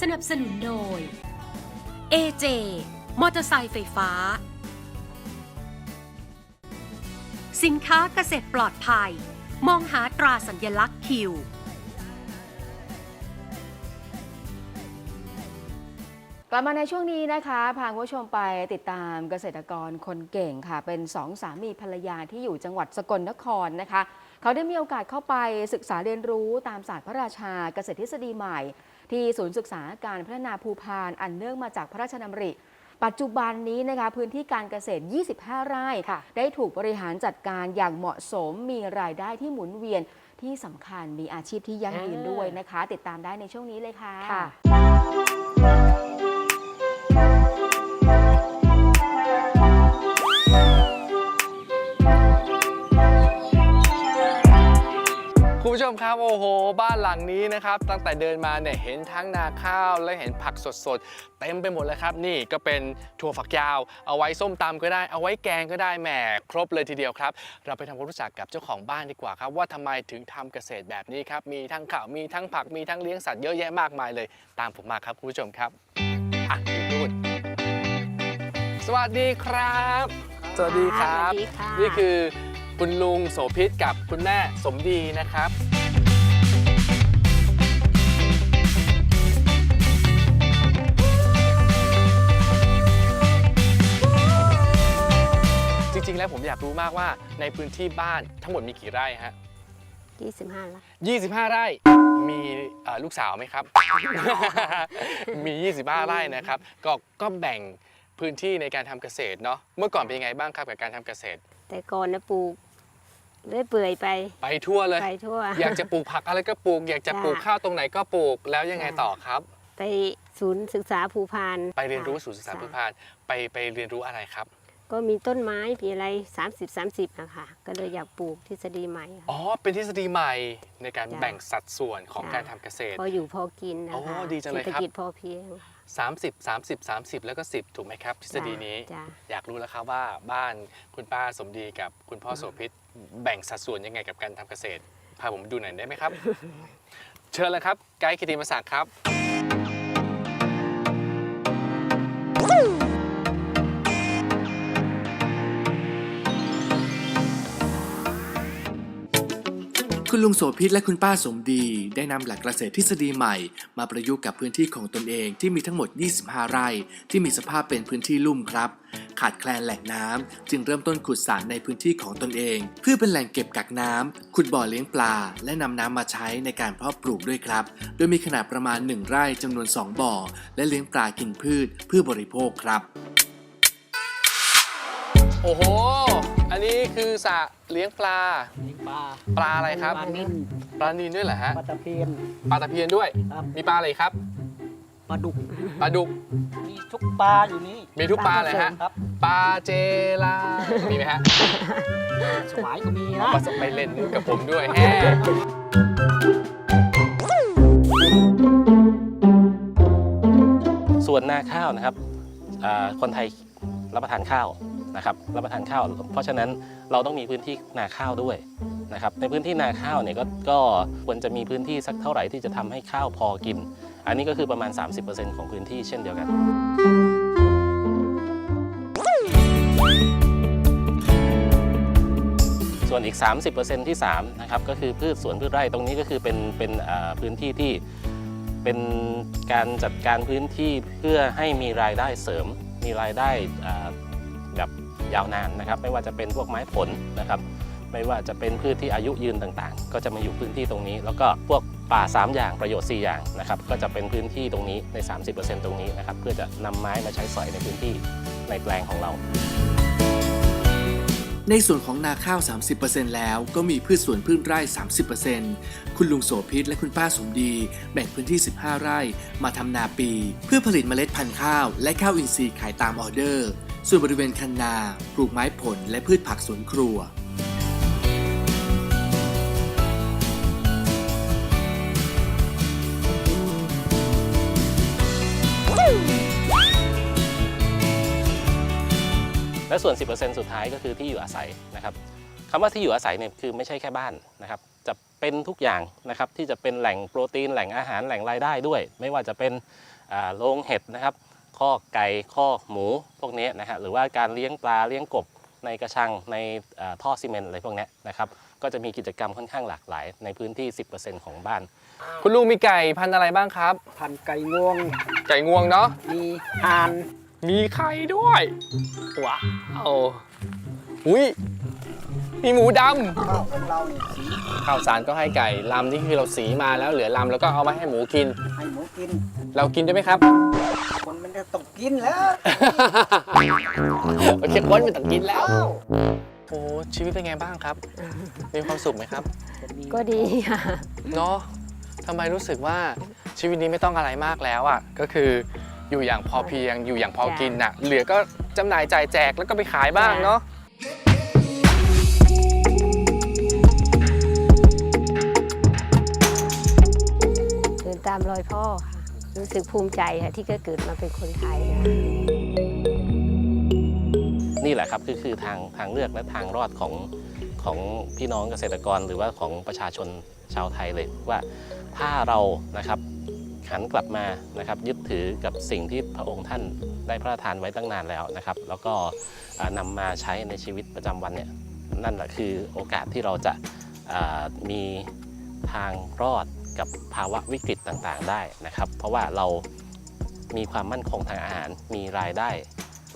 สนับสนุนโดย AJ มอเตอร์ไซค์ไฟฟ้า สินค้าเกษตรปลอดภัย มองหาตราสัญลักษณ์คิว กลับมาในช่วงนี้นะคะพาคุณผู้ชมไปติดตามเกษตรกรคนเก่งค่ะ เป็นสองสามีภรรยาที่อยู่จังหวัดสกลนครนะคะ เขาได้มีโอกาสเข้าไปศึกษาเรียนรู้ตามศาสตร์พระราชาเกษตรทฤษฎีใหม่ ที่ศูนย์ศึกษาการพัฒนาภูพานอันเนื่องมาจากพระราชดำริ ปัจจุบันนี้นะคะพื้นที่การเกษตร 25 ไร่ค่ะได้ถูกบริหารจัดการอย่างเหมาะสมมีรายได้ที่หมุนเวียนที่สำคัญมีอาชีพที่ยั่งยืนด้วยนะคะ ติดตามได้ในช่วงนี้เลยค่ะ ผู้ชมครับโอ้โห บ้านหลังนี้นะครับ ตั้งแต่เดินมาเนี่ยเห็นทั้งนาข้าวและเห็นผักสดๆ เต็มไปหมดเลยครับ นี่ก็เป็นถั่วฝักยาว เอาไว้ส้มตำก็ได้ เอาไว้แกงก็ได้แหมครบเลยทีเดียวครับ เราไปทำความรู้จักกับเจ้าของบ้านดีกว่าครับ ว่าทำไมถึงทำเกษตรแบบนี้ครับ มีทั้งข้าวมีทั้งผักมีทั้งเลี้ยงสัตว์เยอะแยะมากมายเลย ตามผมมาครับคุณผู้ชมครับอะคุณพูดสวัสดีครับ สวัสดีครับสวัสดีค่ะนี่คือคุณลุงโสภิตกับคุณแม่สมดีนะครับ มอยากรู้มากว่าในพื้นที่บ้านทั้งหมดมีกี่ไร่ฮะ25ละ25 ไร่ มีเอ่อลูกสาวไหมครับ มี 25 ไร่นะครับ ก็ก็แบ่งพื้นที่ในการทำเกษตรเนาะ เมื่อก่อนเป็นยังไงบ้างครับกับการทำเกษตร แต่ก่อนนะปลูกเรื่อยเปื่อยไป ไปทั่วเลย ไปทั่ว อยากจะปลูกผักอะไรก็ปลูก อยากจะจ้ะปลูกข้าวตรงไหนก็ปลูก แล้วยังไงจ้ะต่อครับ ไปศูนย์ศึกษาภูพานไปเรียนรู้ค่ะศูนย์ศึกษาจ้ะพืชพันธุ์ไปไปเรียนรู้อะไรครับ ก็มีต้นไม้มีอะไร 30 30อะค่ะ ก็เลยอยากปลูกทฤษฎีใหม่ค่ะ อ๋อ เป็นทฤษฎีใหม่ในการจ้ะแบ่งสัดส่วนของจ้ะ การทำเกษตร พออยู่พอกินนะโอ้คะดีจังเลยเศรษครัฐบกิจพอเพียง30 30 30 แล้วก็ 10 ถูกไหมครับ ทฤษฎีนี้ จ้ะ อยากรู้แล้วครับว่าบ้านคุณป้าสมดีกับคุณพ่อโสภิตแบ่งสัดส่วนยังไงกับการทำเกษตร พาผมดูหน่อยได้ไหมครับ เชิญเลยครับ ไกด์กิติมศักดิ์ครับ คุณลุงโสภิตและคุณป้าสมดี ได้นำหลักเกษตรทฤษฎีใหม่ มาประยุกต์กับพื้นที่ของตนเองที่มีทั้งหมด 25 ไร่ ที่มีสภาพเป็นพื้นที่ลุ่มครับ ขาดแคลนแหล่งน้ำจึงเริ่มต้นขุดสระในพื้นที่ของตนเอง เพื่อเป็นแหล่งเก็บกักน้ำขุดบ่อเลี้ยงปลา และนำน้ำมาใช้ในการเพาะปลูกด้วยครับ โดยมีขนาดประมาณ 1 ไร่จำนวน 2 บ่อ และเลี้ยงปลากินพืชเพื่อบริโภคครับ โอ้โห อันนี้คือสระเลี้ยงปลา มีปลาปลาอะไรครับ ปลานิ่นปลานีนด้วยเหรอฮะ ปลาตะเพียน ปลาตะเพียนด้วย ครับ มีปลาอะไรอีกครับ ปลาดุก ปลาดุก มีทุกปลาอยู่นี่มีทุกปลาเลยฮะ ครับปลาเจลา มีไหมฮะสวายก็มีนะปลาสไปเล่นกับผมด้วยแฮ่ส่วนนาข้าวนะครับอ่าคนไทยรับประทานข้าว นะครับรับประทานข้าว เพราะฉะนั้นเราต้องมีพื้นที่นาข้าวด้วยนะครับในพื้นที่นาข้าวเนี่ยก็ก็ควรจะมีพื้นที่สักเท่าไหร่ที่จะทำให้ข้าวพอกิน อันนี้ก็คือประมาณ 30%ของพื้นที่เช่นเดียวกันส่วนอีก 30%ที่3นะครับก็คือพืชสวนพืชไร่ตรงนี้ก็คือเป็นเป็นพื้นที่ที่เป็นการจัดการพื้นที่เพื่อให้มีรายได้เสริม มีรายได้ ยาวนานนะครับไม่ว่าจะเป็นพวกไม้ผลนะครับไม่ว่าจะเป็นพืชที่อายุยืนต่างๆ ก็จะมาอยู่พื้นที่ตรงนี้ แล้วก็พวกป่า 3 อย่างประโยชน์ 4 อย่างนะครับก็จะเป็นพื้นที่ตรงนี้ใน 30%ตรงนี้นะครับเพื่อจะนำไม้มาใช้สอยในพื้นที่ในแปลงของเรา ในส่วนของนาข้าว 30%แล้วก็มีพืชสวนพืชไร่ 30%คุณลุงโสภิตและคุณป้าสมดี แบ่งพื้นที่ 15 ไร่ มาทำนาปี เพื่อผลิตเมล็ดพันธุ์ข้าว และข้าวอินทรีย์ขายตามออเดอร์ ส่วนบริเวณคันนาปลูกไม้ผลและพืชผักสวนครัว และส่วน 10%สุดท้ายก็คือที่อยู่อาศัยนะครับคำว่าที่อยู่อาศัยเนี่ยคือไม่ใช่แค่บ้านนะครับจะเป็นทุกอย่างนะครับที่จะเป็นแหล่งโปรตีนแหล่งอาหารแหล่งรายได้ด้วย ไม่ว่าจะเป็นโรงเห็ดนะครับ ข้อกไก่ข้อกหมูพวกนี้นะฮะหรือว่าการเลี้ยงปลาเลี้ยงกบในกระชังในอ่าท่อซีเมนต์อะไรพวกนี้นะครับก็จะมีกิจกรรมค่อนข้างหลากหลาย ในพื้นที่ 10%ของบ้าน คุณลุงมีไก่พันธุ์อะไรบ้างครับ พันไก่งวง ไก่งวงเนาะมีห่านมีไข่ด้วยว้าวอุ้ยมีหมูดข้าวของเราเนี่ยสีำข้าวสารก็ให้ไก่ลำนี่คือเราสีมาแล้วเหลือลำแล้วก็เอามาให้หมูกิน ให้หมูกิน เรากินได้ไหมครับ คน มันจะต้องกินแล้วโอเคคนไม่ต้องกินแล้วอ้าวโอ้ชีวิตเป็นไงบ้างครับ มีความสุขไหมครับ ก็ดีค่ะเนาะทำไมรู้สึกว่าชีวิตนี้ไม่ต้องอะไรมากแล้วอะ ก็คืออยู่อย่างพอเพียงอยู่อย่างพอกินน่ะ เหลือก็จำหน่ายจ่ายแจกแล้วก็ไปขายบ้างเนาะเดินตามรอยพ่อค่ะ รู้สึกภูมิใจค่ะที่ก็เกิดมาเป็นคนไทยค่ะนี่แหละครับคือคือทางทางเลือกและทางรอดของของพี่น้องเกษตรกรหรือว่าของประชาชนชาวไทยเลยว่าถ้าเรานะครับหันกลับมานะครับยึดถือกับสิ่งที่พระองค์ท่านได้พระราชทานไว้ตั้งนานแล้วนะครับ แล้วก็อ่านำมาใช้ในชีวิตประจำวันเนี่ยนั่นแหละคือโอกาสที่เราจะมีทางรอด กับภาวะวิกฤตต่างๆ ได้นะครับ เพราะว่าเรามีความมั่นคงทางอาหาร มีรายได้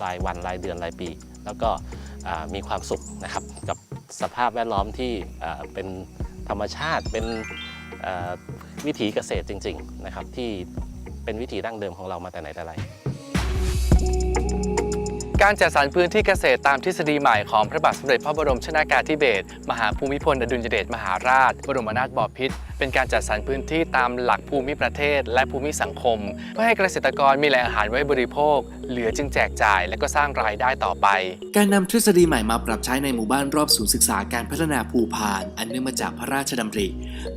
รายวันรายเดือนรายปี แล้วก็มีความสุขนะครับกับสภาพแวดล้อมที่เป็นธรรมชาติเป็นวิถีเกษตรจริง ๆ นะครับ ที่เป็นวิถีดั้งเดิมของเรามาแต่ไหนแต่ไร การจัดสรรพื้นที่เกษตรตามทฤษฎีใหม่ของพระบาทสมเด็จพระบรมชนากาธิเบศรมหาภูมิพลอดุลยเดชมหาราช บรมนาถบพิตรเป็นการจัดสรรพื้นที่ตามหลักภูมิประเทศ และภูมิสังคม เพื่อให้เกษตรกรมีแหล่งอาหารไว้บริโภค เหลือจึงแจกจ่ายและก็สร้างรายได้ต่อไป การนำทฤษฎีใหม่มาปรับใช้ในหมู่บ้านรอบศูนย์ศึกษาการพัฒนาภูพาน อันเนื่องมาจากพระราชดำริ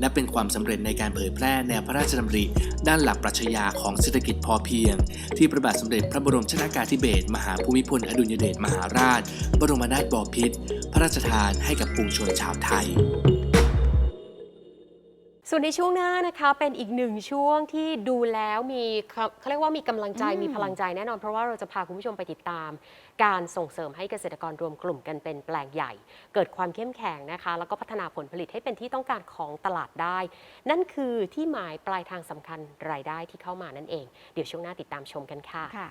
และเป็นความสำเร็จในการเผยแพร่แนวพระราชดำริ ด้านหลักปรัชญาของเศรษฐกิจพอเพียง ที่พระบาทสมเด็จพระบรมชนากาธิเบศรมหาภูมิพลอดุลยเดชมหาราช บรมนาถบพิตรพระราชทานให้กับปวงชนชาวไทยส่วนในช่วงหน้านะคะเป็นอีกหนึ่งช่วงที่ดูแล้วมีเขาเขาเรียกว่ามีกำลังใจมีพลังใจแน่นอน เพราะว่าเราจะพาคุณผู้ชมไปติดตาม การส่งเสริมให้เกษตรกรรวมกลุ่มกันเป็นแปลงใหญ่ เกิดความเข้มแข็งนะคะ แล้วก็พัฒนาผลผลิตให้เป็นที่ต้องการของตลาดได้ นั่นคือที่หมายปลายทางสำคัญรายได้ที่เข้ามานั่นเอง เดี๋ยวช่วงหน้าติดตามชมกันค่ะค่ะ